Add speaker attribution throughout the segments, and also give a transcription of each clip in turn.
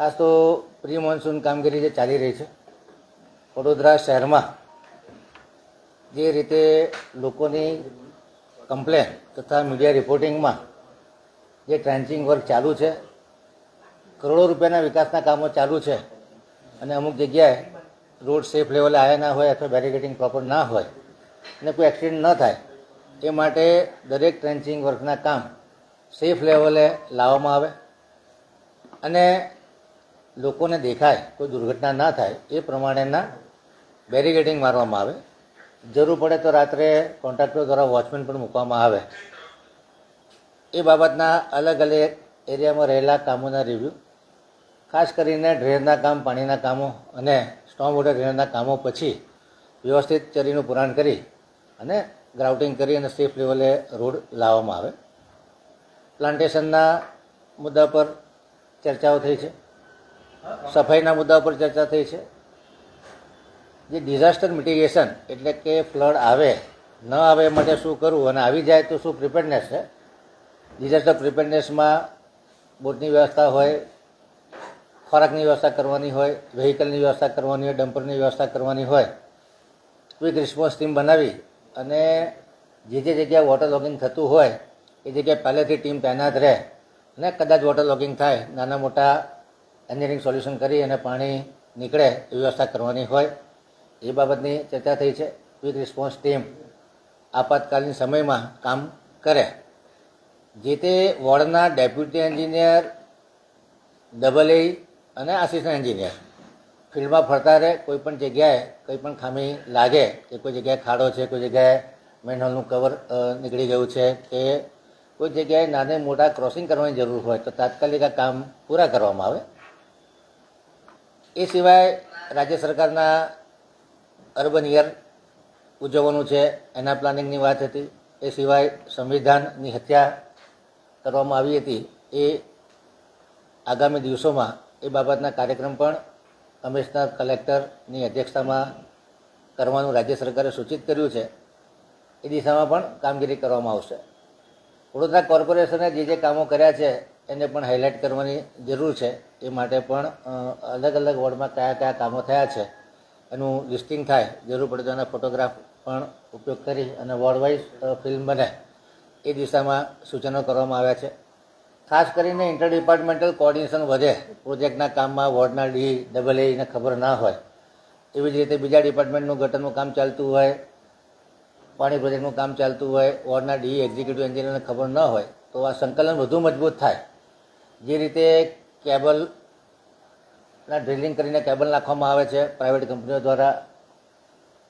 Speaker 1: ખાસ તો pre monsoon કામગીરી જે ચાલી રહી છે, વડોદરા શહેરમાં જે રીતે લોકોની કમ્પ્લેન તથા મીડિયા રિપોર્ટિંગમાં જે ટ્રેન્ચિંગ વર્ક ચાલુ છે, કરોડો રૂપિયાના વિકાસના કામો ચાલુ છે અને અમુક જગ્યાએ રોડ સેફ લેવલે આવ્યા ના હોય અથવા બેરિકેડિંગ પ્રોપર ના હોય અને કોઈ એક્સિડન્ટ ન થાય, એ માટે દરેક ટ્રેન્ચિંગ વર્કના કામ સેફ લેવલે લાવવામાં આવે અને લોકોને દેખાય, કોઈ દુર્ઘટના ના થાય, એ પ્રમાણેના બેરિકેડિંગ મારવામાં આવે. જરૂર પડે તો રાત્રે કોન્ટ્રાક્ટર દ્વારા વોચમેન પણ મૂકવામાં આવે. એ બાબતના અલગ અલગ એરિયામાં રહેલા કામોના રિવ્યૂ ખાસ કરીને ડ્રેનના કામ, પાણીના કામો અને સ્ટોમ વોટર ડ્રેનના કામો પછી વ્યવસ્થિત ચરીનું પુરાણ કરી અને ગ્રાઉટિંગ કરી અને સેફ લેવલે રોડ લાવવામાં આવે. પ્લાન્ટેશનના મુદ્દા પર ચર્ચાઓ થઈ છે. સફાઈના મુદ્દા પર ચર્ચા થઈ છે. જે ડિઝાસ્ટર મિટિગેશન એટલે કે ફ્લડ આવે, ન આવે માટે શું કરવું અને આવી જાય તો શું પ્રિપેરનેસ છે? ડિઝાસ્ટર પ્રિપેરનેસમાં બોટની વ્યવસ્થા હોય, ખોરાકની વ્યવસ્થા કરવાની હોય વ્હીકલની વ્યવસ્થા કરવાની હોય ડમ્પરની વ્યવસ્થા કરવાની હોય. ક્વિક રિસ્પોન્સ ટીમ બનાવી અને જે જે જગ્યાએ વોટર લોગિંગ થતું હોય, એ જગ્યાએ પહેલેથી ટીમ તૈનાત રહે અને કદાચ વોટર લોગિંગ થાય, નાના મોટા એન્જિનિયરિંગ સોલ્યુશન કરી અને પાણી નીકળે એ વ્યવસ્થા કરવાની હોય. એ બાબતની ચર્ચા થઈ છે. ક્વિક રિસ્પોન્સ ટીમ આપાતકાલીન સમયમાં કામ કરે. જે તે વોર્ડના ડેપ્યુટી એન્જિનિયર ડબલ એ અને આસિસ્ટન્ટ એન્જિનિયર ફિલ્ડમાં ફરતા રહે, કોઈ પણ જગ્યાએ કોઈ પણ ખામી લાગે કે કોઈ જગ્યાએ ખાડો છે, કોઈ જગ્યાએ મેનહોલનું કવર નીકળી ગયું છે કે કોઈ જગ્યાએ નાને મોટા ક્રોસિંગ કરવાની જરૂર હોય તો તાત્કાલિક આ કામ પૂરા કરવામાં આવે. એ સિવાય રાજ્ય સરકારના અર્બન યર ઉજવવાનું છે, એના પ્લાનિંગની વાત હતી. એ સિવાય સંવિધાનની હત્યા કરવામાં આવી હતી. એ આગામી દિવસોમાં એ બાબતના કાર્યક્રમ પણ કમિશનર કલેક્ટરની અધ્યક્ષતામાં કરવાનું રાજ્ય સરકારે સૂચિત કર્યું છે. એ દિશામાં પણ કામગીરી કરવામાં આવશે. વડોદરા કોર્પોરેશને જે જે કામો કર્યા છે એને પણ હાઇલાઇટ કરવાની જરૂર છે. એ માટે પણ અલગ અલગ વોર્ડમાં કયા કયા કામો થયા છે એનું લિસ્ટિંગ થાય. જરૂર પડે તો એના ફોટોગ્રાફ પણ ઉપયોગ કરી અને વોર્ડ વાઇઝ ફિલ્મ બને. એ દિશામાં સૂચનો કરવામાં આવ્યા છે. ખાસ કરીને ઇન્ટર ડિપાર્ટમેન્ટલ કોઓર્ડિનેશન વધે પ્રોજેક્ટના કામમાં વોર્ડના ડી ડબલ એને ખબર ના હોય. એવી જ રીતે બીજા ડિપાર્ટમેન્ટનું ગટરનું કામ ચાલતું હોય, પાણી પ્રોજેક્ટનું કામ ચાલતું હોય વોર્ડના ડી એક્ઝિક્યુટિવ એન્જિનિયરને ખબર ન હોય, તો આ સંકલન વધુ મજબૂત થાય. જે રીતે કેબલના ડ્રિલિંગ કરીને કેબલ નાખવામાં આવે છે પ્રાઇવેટ કંપનીઓ દ્વારા,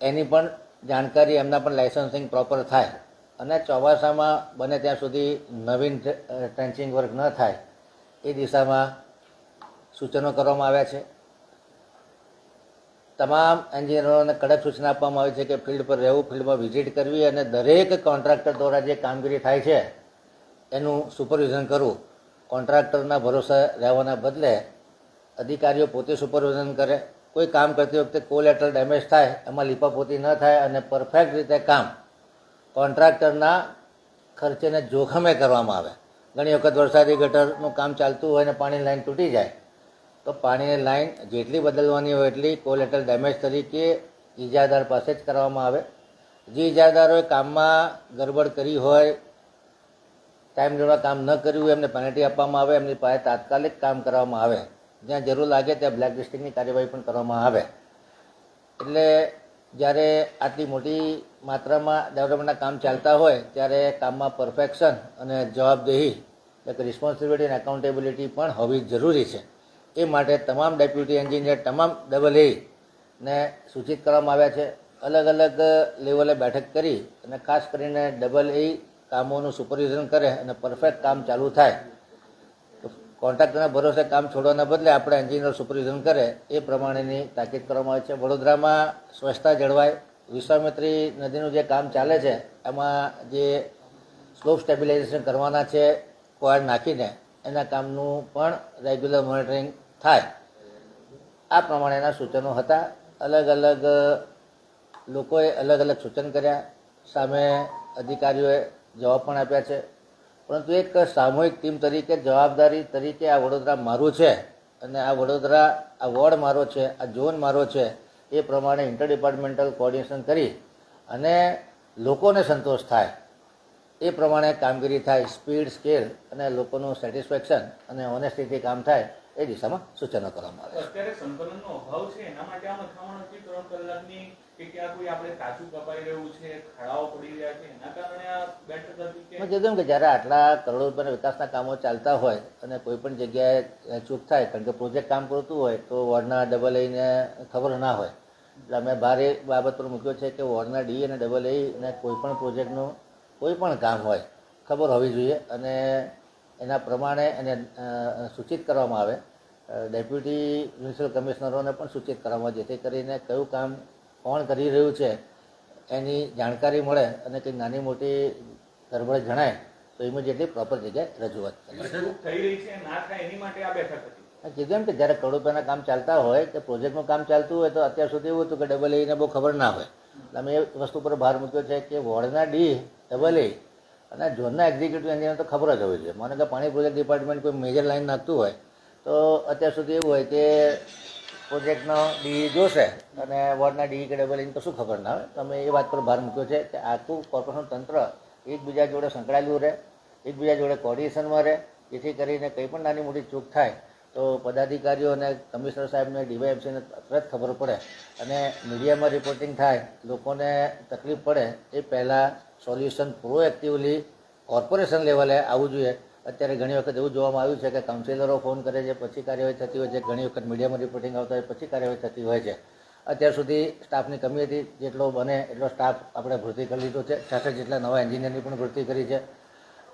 Speaker 1: એની પણ જાણકારી, એમના પણ લાઇસન્સિંગ પ્રોપર થાય. અને ચોમાસામાં બને ત્યાં સુધી નવીન ટ્રેન્ચિંગ વર્ક ન થાય, એ દિશામાં સૂચનો કરવામાં આવ્યા છે. તમામ એન્જિનિયરોને કડક સૂચના આપવામાં આવી છે કે ફિલ્ડ પર રહેવું ફિલ્ડમાં વિઝિટ કરવી અને દરેક કોન્ટ્રાક્ટર દ્વારા જે કામગીરી થાય છે, એનું સુપરવિઝન કરવું. કોન્ટ્રાક્ટરના ભરોસે રહેવાના બદલે અધિકારીઓ પોતે સુપરવિઝન કરે. કોઈ કામ કરતી વખતે કોલેટરલ ડેમેજ થાય, એમાં લીપાપોતી ન થાય અને પરફેક્ટ રીતે કામ કોન્ટ્રાક્ટરના ખર્ચેને જોખમે કરવામાં આવે. ઘણી વખત વરસાદી ગટરનું કામ ચાલતું હોય અને પાણી લાઈન તૂટી જાય, તો પાણીની લાઈન જેટલી બદલવાની હોય એટલી કોલેટરલ ડેમેજ તરીકે ઇજાદાર પાસે જ કરવામાં આવે. જે ઇજાદારોએ કામમાં ગડબડ કરી હોય ટાઈમ જોડા કામ ન કર્યું, એમને પેનલ્ટી આપવામાં આવે, એમની પાસે તાત્કાલિક કામ કરવામાં આવે. જ્યાં જરૂર લાગે ત્યાં બ્લેક લિસ્ટિંગની કાર્યવાહી પણ કરવામાં આવે. એટલે જ્યારે આટલી મોટી માત્રામાં ડેવલપમેન્ટના કામ ચાલતા હોય, ત્યારે કામમાં પરફેક્શન અને જવાબદેહી એટલે રિસ્પોન્સિબિલિટી અને એકાઉન્ટેબિલિટી પણ હોવી જરૂરી છે. એ માટે તમામ ડેપ્યુટી એન્જિનિયર તમામ ડબલ ને સૂચિત કરવામાં આવ્યા છે. અલગ અલગ લેવલે બેઠક કરી અને ખાસ કરીને ડબલ એ કામોનું સુપરવિઝન કરે અને પરફેક્ટ કામ ચાલુ થાય, તો કોન્ટ્રાક્ટરના ભરોસે કામ છોડવાના બદલે આપણે એન્જિનિયર સુપરવિઝન કરે, એ પ્રમાણેની તાકીદ કરવામાં આવે છે. વડોદરામાં સ્વચ્છતા જળવાય, વિશ્વામિત્રી નદીનું જે કામ ચાલે છે, એમાં જે સ્લોપ સ્ટેબિલાઇઝેશન કરવાના છે કોયડ નાખીને એના કામનું પણ રેગ્યુલર મોનિટરિંગ થાય. આ પ્રમાણેના સૂચનો હતા. અલગ અલગ લોકોએ અલગ અલગ સૂચન કર્યા. સામે અધિકારીઓએ જવાબ પણ આપ્યા છે. પરંતુ એક સામૂહિક ટીમ તરીકે જવાબદારી તરીકે આ વડોદરા મારું છે અને આ વડોદરા, આ વોર્ડ મારો છે, આ ઝોન મારો છે, એ પ્રમાણે ઇન્ટર ડિપાર્ટમેન્ટલ કોર્ડિનેશન કરી અને લોકોને સંતોષ થાય. એ પ્રમાણે કામગીરી થાય, સ્પીડ, સ્કેલ અને લોકોનું સેટિસ્ફેક્શન અને ઓનેસ્ટીથી કામ થાય. એ દિશામાં સૂચનો કરવામાં આવે છે.
Speaker 2: અત્યારે સંકલનનો અભાવ છે એના માટે આ મથામણ હતી ત્રણ કલાકની કે ક્યાં કોઈ આપણે કાચું કપાઈ રહ્યું છે ખડાઓ પડી રહ્યા છે એના કારણે આ બેઠક હતી
Speaker 1: મેં કીધું કે જ્યારે આટલા કરોડો રૂપિયાના વિકાસના કામો ચાલતા હોય અને કોઈ પણ જગ્યાએ ચૂક થાય કારણ કે પ્રોજેક્ટ કામ કરતું હોય તો વોર્ડના ડબલ એને ખબર ના હોય. એટલે અમે ભારે બાબત પર મૂક્યો છે કે વોર્ડના ડી અને ડબલ એને કોઈ પણ પ્રોજેક્ટનું કોઈ પણ કામ હોય ખબર હોવી જોઈએ અને એના પ્રમાણે એને સૂચિત કરવામાં આવે. ડેપ્યુટી મ્યુનિસિપલ કમિશનરોને પણ સૂચિત કરવામાં જેથી કરીને કયું કામ કોણ કરી રહ્યું છે એની જાણકારી મળે અને કંઈક નાની મોટી ગરબડ જણાય તો ઇમિડિયેટલી પ્રોપર જગ્યાએ રજૂઆત કરી.
Speaker 2: છે
Speaker 1: કીધું એમ કે જ્યારે કરોડ રૂપિયાના કામ ચાલતા હોય કે પ્રોજેક્ટનું કામ ચાલતું હોય તો અત્યાર સુધી એવું હતું કે ડબલ એને બહુ ખબર ના હોય. અમે એ વસ્તુ પર ભાર મૂક્યો છે કે વોર્ડના ડી ડબલ એ અને ઝોનના એક્ઝિક્યુટિવ એન્જિનિયર તો ખબર જ હોવી જોઈએ. મને કે પાણી પ્રોજેક્ટ ડિપાર્ટમેન્ટ કોઈ મેજર લાઈન નાખતું હોય. તો અત્યાર સુધી એવું હોય કે પ્રોજેક્ટનો ડી જોશે અને વોર્ડના ડી કે ડબલ એને કશું ખબર ના આવે તમે એ વાત પર ભાર મૂક્યો છે કે આખું કોર્પોરેશન તંત્ર એકબીજા જોડે સંકળાયેલું રહે, એકબીજા જોડે કોર્ડિનેશનમાં રહે, જેથી કરીને કંઈ પણ નાની મોટી ચૂક થાય તો પદાધિકારીઓ અને કમિશનર સાહેબને, ડીવાયએમસીને તરત ખબર પડે અને મીડિયામાં રિપોર્ટિંગ થાય, લોકોને તકલીફ પડે, એ પહેલાં સોલ્યુશન પ્રોએક્ટિવલી કોર્પોરેશન લેવલે આવવું જોઈએ. અત્યારે ઘણી વખત એવું જોવામાં આવ્યું છે કે કાઉન્સિલરો ફોન કરે છે, પછી કાર્યવાહી થતી હોય છે, ઘણી વખત મીડિયામાં રિપોર્ટિંગ આવતા હોય, પછી કાર્યવાહી થતી હોય છે. અત્યાર સુધી સ્ટાફની કમી હતી, જેટલો બને એટલો સ્ટાફ આપણે ભરતી કરી લીધો છે. છાસઠ જેટલા નવા એન્જિનિયરની પણ ભરતી કરી છે.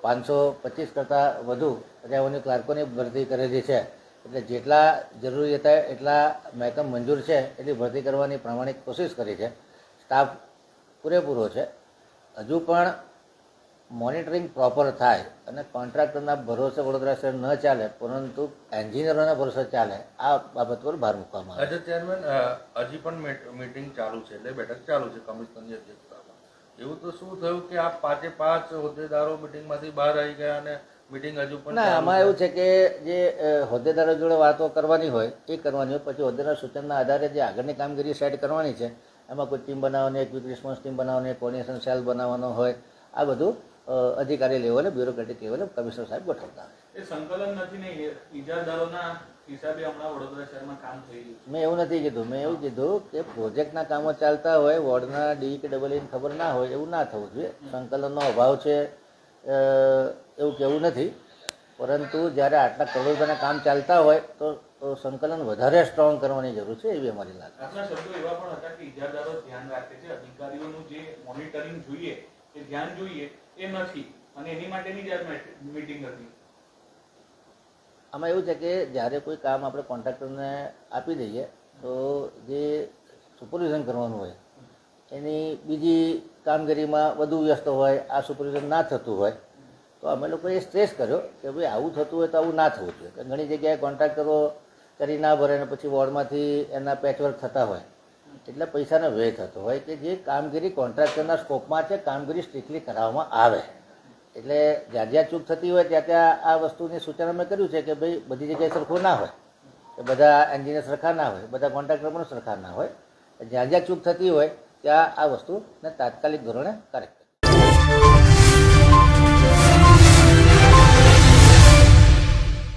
Speaker 1: પાંચસો પચીસ કરતાં વધુ રેવન્યુ ક્લાર્કોની ભરતી કરેલી છે. એટલે જેટલા જરૂરી હતા, એટલા મહેકમ મંજૂર છે, એટલી ભરતી કરવાની પ્રામાણિક કોશિશ કરી છે. સ્ટાફ પૂરેપૂરો છે. હજુ પણ મોનિટરિંગ પ્રોપર થાય અને કોન્ટ્રાક્ટરના ભરોસે વડોદરા શહેર ન ચાલે પરંતુ એન્જિનિયરોના ભરોસે ચાલે આ બાબત પર ભાર મૂકવામાં આવે.
Speaker 3: ચેરમેન હજી પણ મીટ- મીટિંગ ચાલુ છે એટલે બેઠક ચાલુ છે કમિશનરની અધ્યક્ષતામાં. એવું તો શું થયું કે આ પાંચે પાંચ હોદ્દેદારો મીટિંગમાંથી બહાર આવી ગયા અને મીટિંગ હજુ પણ
Speaker 1: ના આમાં એવું છે કે જે હોદ્દેદારો જોડે વાતો કરવાની હોય એ કરવાની હોય પછી હોદ્દેદાર સૂચનના આધારે જે આગળની કામગીરી સેટ કરવાની છે એમાં કોઈ ટીમ બનાવવાની એક ક્વિક રિસ્પોન્સ ટીમ બનાવવાની કોર્ડિનેશન સેલ બનાવવાનો હોય આ બધું અધિકારી લેવલે બ્યુરોક્રેટિક લેવલે કમિશનર સાહેબ ગોઠવતા હોય.
Speaker 2: એ સંકલન નથી ને ઇજાદારોના હિસાબે હમણાં વડોદરા શહેરમાં કામ થઈ ગયું
Speaker 1: મેં એવું નથી કીધું મેં એવું કીધું કે પ્રોજેક્ટના કામો ચાલતા હોય વોર્ડના ડી કે ડબલ એની ખબર ના હોય એવું ના થવું જોઈએ. સંકલનનો અભાવ છે એવું કેવું નથી. પરંતુ જ્યારે આટલા કરોડ રૂપિયાના કામ ચાલતા હોય તો તો સંકલન વધારે સ્ટ્રોંગ કરવાની જરૂર છે એવી અમારી લાગે
Speaker 2: આપણા શબ્દો એવા પણ હતા કે ઇજાદારો ધ્યાન રાખે છે. અધિકારીઓનું જે મોનિટરિંગ જોઈએ એ ધ્યાન જોઈએ એ નથી. અને એની માટેની જ મીટિંગ હતી.
Speaker 1: આમાં એવું છે કે જ્યારે કોઈ કામ આપણે કોન્ટ્રાક્ટરને આપી દઈએ, તો જે સુપરવિઝન કરવાનું હોય, એની બીજી કામગીરીમાં વધુ વ્યસ્ત હોય, આ સુપરવિઝન ના થતું હોય, તો અમે લોકોએ સ્ટ્રેસ કર્યો કે ભાઈ આવું થતું હોય તો આવું ના થવું જોઈએ. ઘણી જગ્યાએ કોન્ટ્રાક્ટરો કરી ના ભરે ને પછી વોર્ડમાંથી એના પેચવર્ક થતા હોય. એટલે પૈસાનો વ્યય થતો હોય કે જે કામગીરી કોન્ટ્રાક્ટરના સ્કોપમાં છે, કામગીરી સ્ટ્રિક્ટલી કરાવવામાં આવે. એટલે જ્યાં જ્યાં ચૂક થતી હોય ત્યાં ત્યાં આ વસ્તુની સૂચના મેં કર્યું છે કે ભાઈ બધી જગ્યાએ સરખું ના હોય બધા એન્જિનિયર સરખા ના હોય, બધા કોન્ટ્રાક્ટર પણ સરખા ના હોય. જ્યાં જ્યાં ચૂક થતી હોય ત્યાં આ વસ્તુને તાત્કાલિક ધોરણે કરેક્ટ